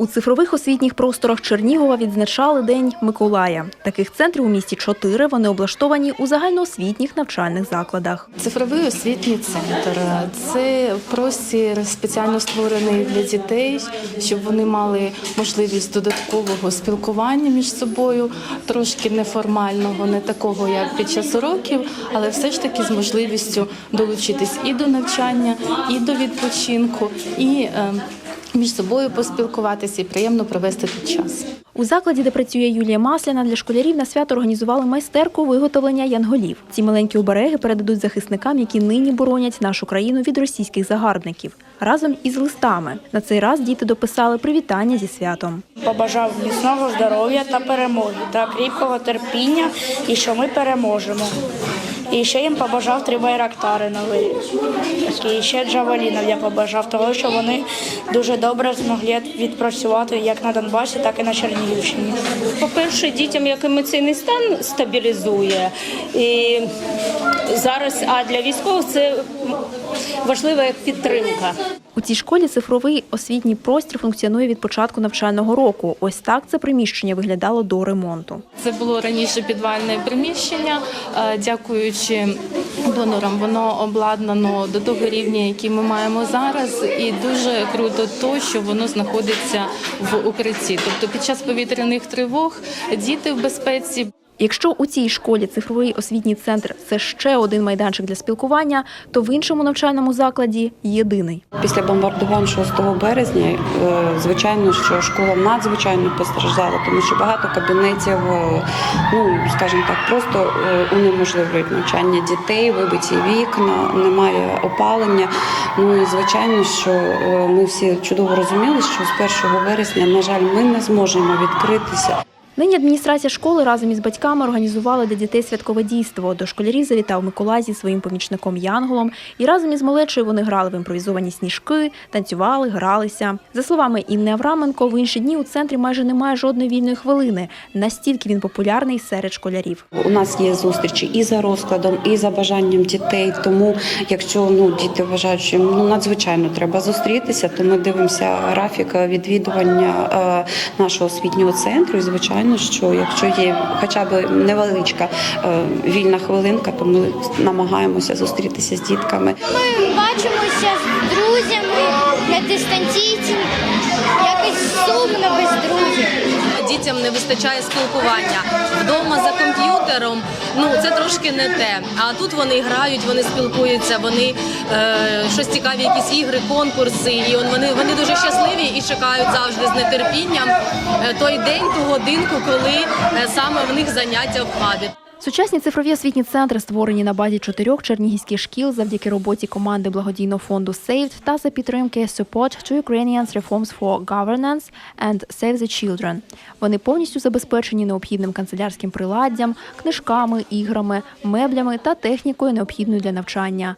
У цифрових освітніх просторах Чернігова відзначали День Миколая. Таких центрів у місті чотири. Вони облаштовані у загальноосвітніх навчальних закладах. Цифровий освітній центр це простір спеціально створений для дітей, щоб вони мали можливість додаткового спілкування між собою, трошки неформального, не такого як під час уроків, але все ж таки з можливістю долучитись і до навчання, і до відпочинку, і е, між собою поспілкуватися і приємно провести тут час. У закладі, де працює Юлія Масляна, для школярів на свято організували майстерку виготовлення янголів. Ці маленькі обереги передадуть захисникам, які нині боронять нашу країну від російських загарбників. Разом із листами. На цей раз діти дописали привітання зі святом. побажав міцного здоров'я та перемоги, та кріпкого терпіння, і що ми переможемо. І ще їм побажав три байрактари нові. І ще джавелінів я побажав, тому що вони дуже добре змогли відпрацювати як на Донбасі, так і на Чернігівщині. По-перше, дітям як емоційний стан стабілізує. І зараз, а для військових це важлива як підтримка. У цій школі цифровий освітній простір функціонує від початку навчального року. Ось так це приміщення виглядало до ремонту. Це було раніше підвальне приміщення. Е, Дякуючи донорам, воно обладнано до того рівня, який ми маємо зараз, і дуже круто то, що воно знаходиться в укритті. Тобто, під час повітряних тривог діти в безпеці. Якщо у цій школі цифровий освітній центр це ще один майданчик для спілкування, то в іншому навчальному закладі єдиний. Після бомбардувань 6 березня, е, звичайно, що школа надзвичайно постраждала, тому що багато кабінетів, е, ну скажімо так, просто е, унеможливлюють навчання дітей, вибиті вікна, немає опалення. Ну і звичайно, що ми всі чудово розуміли, що з 1 вересня, на жаль, ми не зможемо відкритися. Нині адміністрація школи разом із батьками організувала для дітей святкове дійство. До школярів завітав Миколай зі своїм помічником Янголом, і разом із малечою вони грали в імпровізовані сніжки, танцювали, гралися. За словами Інни Авраменко, в інші дні у центрі майже немає жодної вільної хвилини. Настільки він популярний серед школярів. У нас є зустрічі і за розкладом, і за бажанням дітей. Тому, якщо ну діти вважають, що ну надзвичайно треба зустрітися, то ми дивимося графік відвідування е, нашого освітнього центру. І звичайно, що якщо є хоча б невеличка е, вільна хвилинка, то ми намагаємося зустрітися з дітками. Ми бачимося з друзями на дистанційці. Якось сумно без друзів. Дітям не вистачає спілкування. Вдома за комп'ютером ну це трошки не те. А тут вони грають, вони спілкуються, вони е, щось цікаві, якісь ігри, конкурси. І он вони, вони дуже щасливі і чекають завжди з нетерпінням е, той день, ту годинку, коли е, саме в них заняття в хабі. Сучасні цифрові освітні центри створені на базі чотирьох чернігівських шкіл завдяки роботі команди благодійного фонду SAVED та за підтримки Support to Ukrainians Reforms for Governance and Save the Children. Вони повністю забезпечені необхідним канцелярським приладдям, книжками, іграми, меблями та технікою, необхідною для навчання.